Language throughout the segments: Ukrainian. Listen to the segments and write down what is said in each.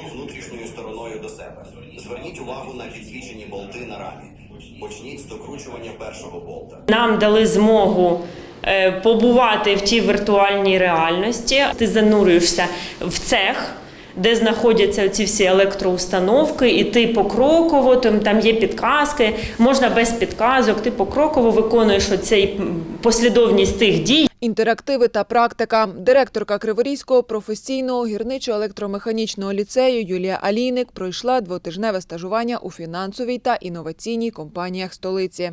телефон внутрішньою стороною до себе. Зверніть увагу на підсвічені болти на рамі. Почніть з докручування першого болта. Нам дали змогу е, побувати в тій віртуальній реальності. Ти занурюєшся в цех. Де знаходяться ці всі електроустановки, і ти покроково, там, там є підказки, можна без підказок, ти покроково виконуєш оцей послідовність тих дій, Інтерактиви та практика. Директорка Криворізького професійного гірничо-електромеханічного ліцею Юлія Алійник пройшла двотижневе стажування у фінансовій та інноваційній компаніях столиці.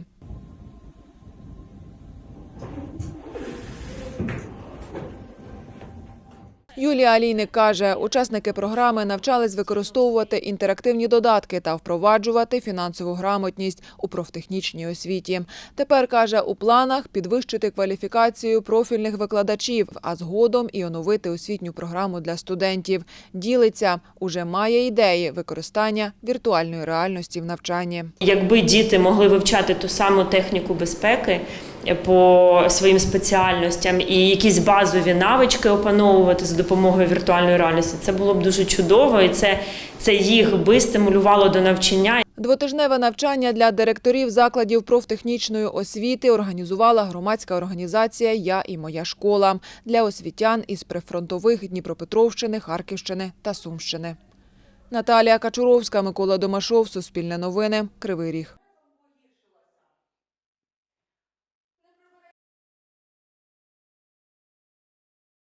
Юлія Алійник каже, учасники програми навчались використовувати інтерактивні додатки та впроваджувати фінансову грамотність у профтехнічній освіті. Тепер каже, у планах підвищити кваліфікацію профільних викладачів, а згодом і оновити освітню програму для студентів. Ділиться, уже має ідеї використання віртуальної реальності в навчанні. Якби діти могли вивчати ту саму техніку безпеки по своїм спеціальностям і якісь базові навички опановувати за допомогою віртуальної реальності, це було б дуже чудово, і це, це їх би стимулювало до навчання. Двотижневе навчання для директорів закладів профтехнічної освіти організувала громадська організація Я і моя школа для освітян із прифронтових Дніпропетровщини, Харківщини та Сумщини. Наталія Качуровська, Микола Домашов, Суспільне новини, Кривий Ріг.